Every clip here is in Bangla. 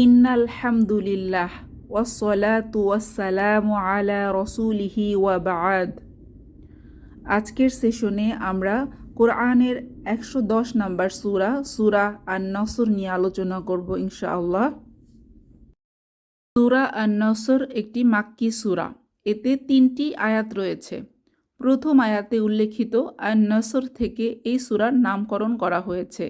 ইন্নাল হামদুলিল্লাহ ওয়াসসালাতু ওয়াসসালামু আলা রসুলিহি ওয়া বাদ আজকের সেশনে আমরা কোরআনের একশো দশ নম্বর সুরা সুরা আন নসর নিয়ে আলোচনা করব ইনশাআল্লাহ। সুরা আন নসর একটি মাক্কি সুরা। এতে তিনটি আয়াত রয়েছে। প্রথম আয়াতে উল্লেখিত আন নসর থেকে এই সুরার নামকরণ করা হয়েছে।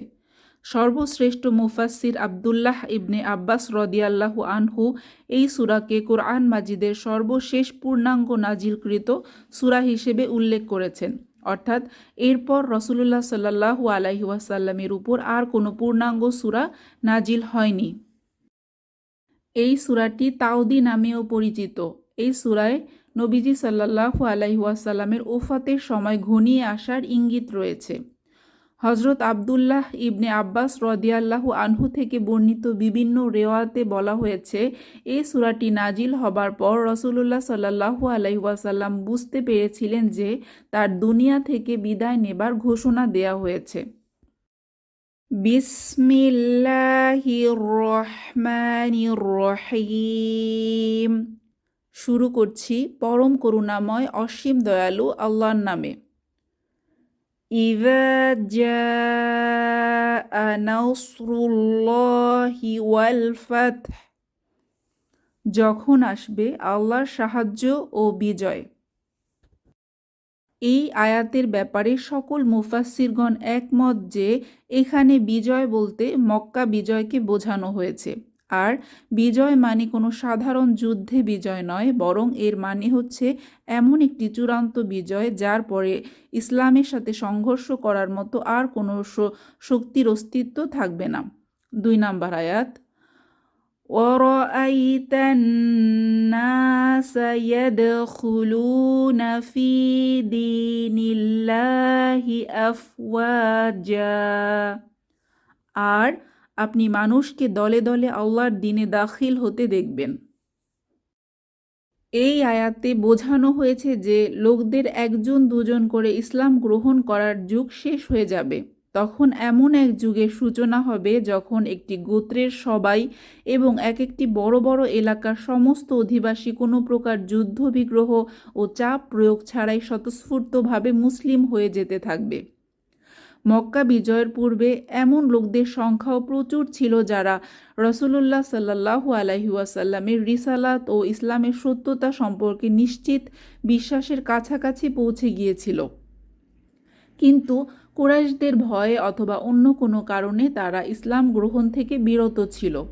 সর্বশ্রেষ্ঠ মুফাসির আবদুল্লাহ ইবনে আব্বাস রদিয়াল্লাহু আনহু এই সুরাকে কোরআন মাজিদের সর্বশেষ পূর্ণাঙ্গ নাজিলকৃত সুরা হিসেবে উল্লেখ করেছেন। অর্থাৎ এরপর রসুলুল্লাহ সাল্লাহু আলাহি ওয়াসাল্লামের উপর আর কোনো পূর্ণাঙ্গ সুরা নাজিল হয়নি। এই সুরাটি তাওদি নামেও পরিচিত। এই সুরায় নবীজি সাল্লাহু আলাহি ওয়াসাল্লামের ওফাতের সময় ঘনিয়ে আসার ইঙ্গিত রয়েছে। হজরত আবদুল্লাহ ইবনে আব্বাস রদিয়াল্লাহু আনহু থেকে বর্ণিত বিভিন্ন রেওয়াতে বলা হয়েছে এই সুরাটি নাজিল হবার পর রসুল্লাহ সাল্লাহু আলাইসাল্লাম বুঝতে পেরেছিলেন যে তার দুনিয়া থেকে বিদায় নেবার ঘোষণা দেয়া হয়েছে। শুরু করছি পরম করুণাময় অসীম দয়ালু আল্লাহর নামে। إذا جاء نصر الله والفتح যখন আসবে আল্লাহর সাহায্য ও বিজয় এই আয়াতের ব্যাপারে সকল মুফাসিরগণ একমত যে এখানে বিজয় বলতে মক্কা বিজয়কে বোঝানো হয়েছে আর বিজয় মানে কোনো সাধারণ যুদ্ধে বিজয় নয় বরং এর মানে হচ্ছে এমন একটি চূড়ান্ত বিজয় যার পরে ইসলামের সাথে সংঘর্ষ করার মতো আর কোনো শক্তির অস্তিত্ব থাকবে না দুই নাম্বার আয়াত ورأيت الناس يدخلون في دين الله أفواجا আর আপনি মানুষকে দলে দলে আল্লাহর দিনে দাখিল হতে দেখবেন। এই আয়াতে বোঝানো হয়েছে যে লোকদের একজন দুজন করে ইসলাম গ্রহণ করার যুগ শেষ হয়ে যাবে। তখন এমন এক যুগের সূচনা হবে যখন একটি গোত্রের সবাই এবং এক একটি বড় বড় এলাকার সমস্ত অধিবাসী কোনো প্রকার যুদ্ধ বিগ্রহ ও চাপ প্রয়োগ ছাড়াই স্বতঃস্ফূর্তভাবে মুসলিম হয়ে যেতে থাকবে। মক্কা বিজয়ের পূর্বে এমন লোকদের সংখ্যাও প্রচুর ছিল যারা রসুল্লাহ সাল্লাহু আলহিউসাল্লামের রিসালাত ও ইসলামের সত্যতা সম্পর্কে নিশ্চিত বিশ্বাসের কাছাকাছি পৌঁছে গিয়েছিল। কিন্তু কুরাইশদের ভয়ে অথবা অন্য কোনো কারণে তারা ইসলাম গ্রহণ থেকে বিরত ছিল।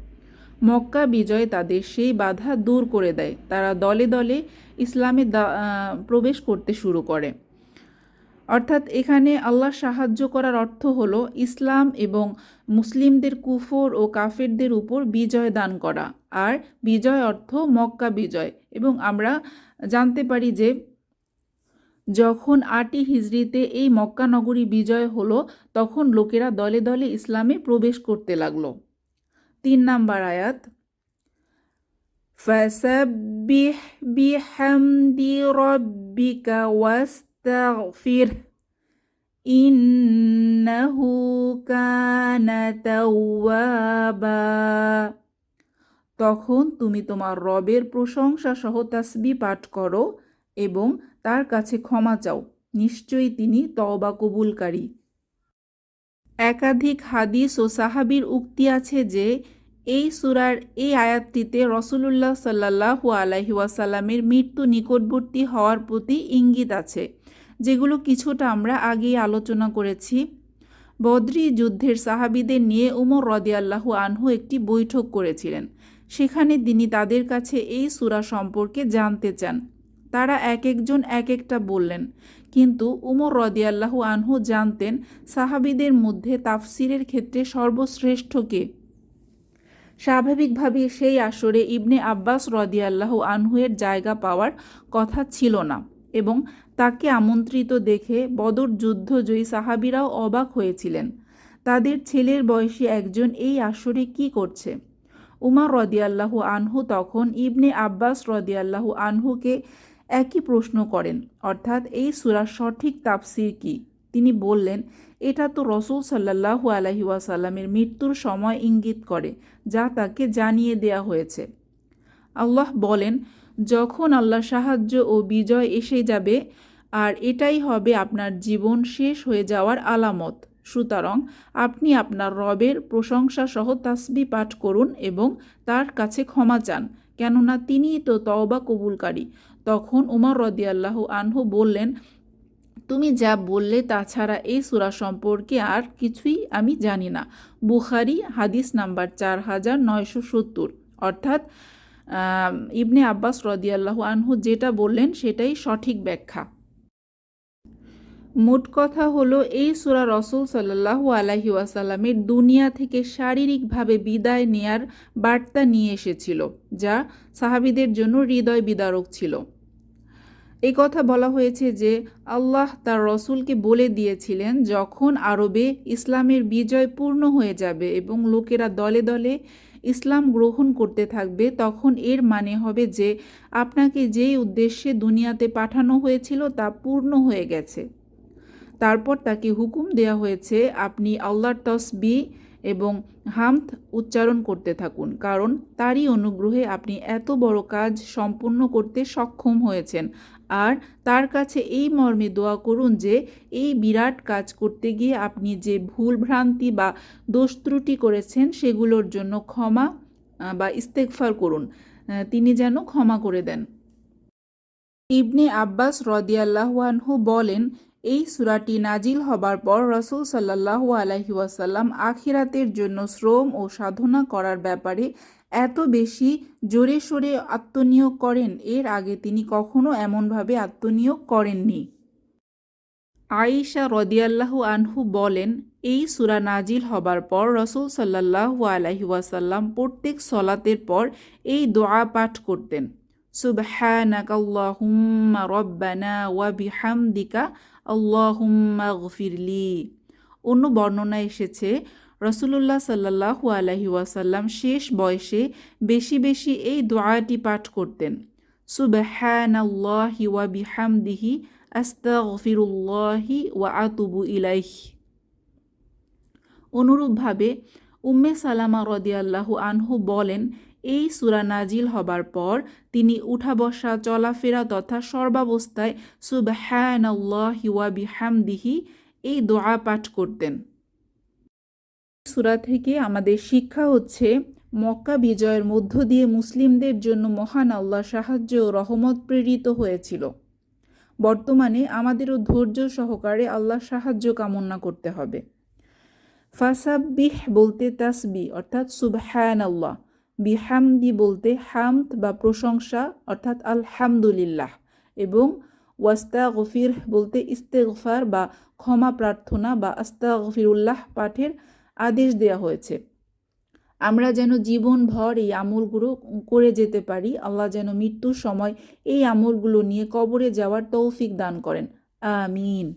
মক্কা বিজয় তাদের সেই বাধা দূর করে দেয়। তারা দলে দলে ইসলামে প্রবেশ করতে শুরু করে। অর্থাৎ এখানে আল্লাহ সাহায্য করার অর্থ হলো ইসলাম এবং মুসলিমদের কুফর ও কাফেরদের উপর বিজয় দান করা আর বিজয় অর্থ মক্কা বিজয় এবং আমরা জানতে পারি যে যখন আটি হিজড়িতে এই মক্কা নগরী বিজয় হলো তখন লোকেরা দলে দলে ইসলামে প্রবেশ করতে লাগলো তিন নাম্বার আয়াত فسبح بحمد ربك واستغفر إنه كان توابا তখন তুমি তোমার রবের প্রশংসা সহ তাসবি পাঠ করো এবং তার কাছে ক্ষমা চাও নিশ্চয়ই তিনি তওবা কবুলকারী একাধিক হাদিস ও সাহাবির উক্তি আছে যে এই সুরার এই আয়াতটিতে রসুলুল্লাহ সাল্লাহু আলহি ওয়াসাল্লামের মৃত্যু নিকটবর্তী হওয়ার প্রতি ইঙ্গিত আছে যেগুলো কিছুটা আমরা আগেই আলোচনা করেছি। বদ্রি যুদ্ধের সাহাবিদের নিয়ে উমর রদিয়াল্লাহু আনহু একটি বৈঠক করেছিলেন। সেখানে তিনি তাদের কাছে এই সুরা সম্পর্কে জানতে চান। তারা এক একজন এক একটা বললেন। কিন্তু উমর রদিয়াল্লাহু আনহু জানতেন সাহাবিদের মধ্যে তাফসিরের ক্ষেত্রে সর্বশ্রেষ্ঠ কে। স্বাভাবিকভাবে সেই আসরে ইবনে আব্বাস রদিয়াল্লাহু আনহুয়ের জায়গা পাওয়ার কথা ছিল না এবং তাকে আমন্ত্রিত দেখে বদর যুদ্ধজয়ী সাহাবিরাও অবাক হয়েছিলেন। তাদের ছেলের বয়সী একজন এই আসরে কি করছে? উমার রদিয়াল্লাহু আনহু তখন ইবনে আব্বাস রদিয়াল্লাহু আনহুকে একই প্রশ্ন করেন, অর্থাৎ এই সুরার সঠিক তাফসির কি? তিনি বললেন, এটা তো রসুল সাল্লাহু আলহি ওয়াসাল্লামের মৃত্যুর সময় ইঙ্গিত করে, যা তাকে জানিয়ে দেয়া হয়েছে। আল্লাহ বলেন, যখন আল্লাহ সাহায্য ও বিজয় এসে যাবে আর এটাই হবে আপনার জীবন শেষ হয়ে যাওয়ার আলামত। সুতরাং আপনি আপনার রবের প্রশংসা সহ তাসবি পাঠ করুন এবং তার কাছে ক্ষমা চান, কেননা তিনিই তো তওবা কবুলকারী। তখন উমর রদিয়াল্লাহ আনহু বললেন, তুমি যা বললে তাছাড়া এই সুরা সম্পর্কে আর কিছুই আমি জানি না। বুখারি, হাদিস নাম্বার চার হাজার নয়শো সত্তর। অর্থাৎ ইবনে আব্বাস রদিয়াল্লাহ আনহু যেটা বললেন সেটাই সঠিক ব্যাখ্যা। মোট কথা হলো, এই সুরা রসুল সাল্লাহু আলাহি ওয়াসাল্লামের দুনিয়া থেকে শারীরিকভাবে বিদায় নেয়ার বার্তা নিয়ে এসেছিল, যা সাহাবিদের জন্য হৃদয় বিদারক ছিল। এই কথা বলা হয়েছে যে, আল্লাহ তার রসুলকে বলে দিয়েছিলেন, যখন আরবে ইসলামের বিজয় পূর্ণ হয়ে যাবে এবং লোকেরা দলে দলে ইসলাম গ্রহণ করতে থাকবে, তখন এর মানে হবে যে, আপনাকে যেই উদ্দেশ্যে দুনিয়াতে পাঠানো হয়েছিল তা পূর্ণ হয়ে গেছে। তারপর তাকে হুকুম দেয়া হয়েছে, আপনি আল্লাহর তসবি এবং হামথ উচ্চারণ করতে থাকুন, কারণ তারই অনুগ্রহে আপনি এত বড় কাজ সম্পূর্ণ করতে সক্ষম হয়েছেন। আর তার কাছে এই মর্মে দোয়া করুন যে, এই বিরাট কাজ করতে গিয়ে আপনি যে ভুল ভ্রান্তি বা দোষ ত্রুটি করেছেন, সেগুলোর জন্য ক্ষমা বা ইস্তেকফার করুন। তিনি যেন ক্ষমা করে দেন। ইবনে আব্বাস রদিয়াল্লাহানহু বলেন এই সুরাটি নাজিল হবার পর রসুল সাল্লাহু আলহি ওয়াসাল্লাম আখিরাতের জন্য শ্রম ও সাধনা করার ব্যাপারে এত বেশি জোরে সোরে আত্মনিয়োগ করেন, এর আগে তিনি কখনো এমনভাবে আত্মনিয়োগ করেননি। আয়েশা রদিয়াল্লাহু আনহু বলেন, এই সুরা নাজিল হবার পর রসুল সাল্লাহু আলহি ওয়াসাল্লাম প্রত্যেক সলাতের পর এই দোয়া পাঠ করতেন। সুবহানাকাল্লাহুম্মা রব্বানা ওয়া বিহামদিকা আল্লাহুম্মা গফিরলি। অন্য বর্ণনা এসেছে রসুল্লাহ সাল্লাহু আলহি ওয়াসাল্লাম শেষ বয়সে বেশি বেশি এই দোয়াটি পাঠ করতেন সুবহান আল্লাহি ওয়া বিহামদিহি আস্তাগফিরুল্লাহি ওয়া আতুবু ইলাইহি। অনুরূপভাবে উম্মে সালামা রদিয়াল্লাহু আনহু বলেন এই সুরা নাজিল হবার পর তিনি উঠা বসা চলাফেরা তথা সর্বাবস্থায় সুবহান আল্লাহি ওয়া বিহামদিহি এই দোয়া পাঠ করতেন। সুরা থেকে আমাদের শিক্ষা হচ্ছে, মক্কা বিজয়ের মধ্য দিয়ে মুসলিমদের জন্য মহান আল্লাহ সাহায্য ও রহমত প্রেরিত হয়েছিল। বর্তমানে আমাদেরও ধৈর্য সহকারে আল্লাহ সাহায্য কামনা করতে হবে। ফাসাব্বিহ বলতে তাসবি অর্থাৎ সুবহান আল্লাহ বিহামদি বলতে হামদ বা প্রশংসা, অর্থাৎ আলহামদুলিল্লাহ, এবং ওয়াস্তা গফির বলতে ইস্তেগফার বা ক্ষমা প্রার্থনা বা আস্তা গফিরুল্লাহ পাঠের আদেশ দেয়া হয়েছে। আমরা যেন জীবনভর এই আমলগুলো করে যেতে পারি, আল্লাহ যেন মৃত্যুর সময় এই আমলগুলো নিয়ে কবরে যাওয়ার তৌফিক দান করেন। আমিন।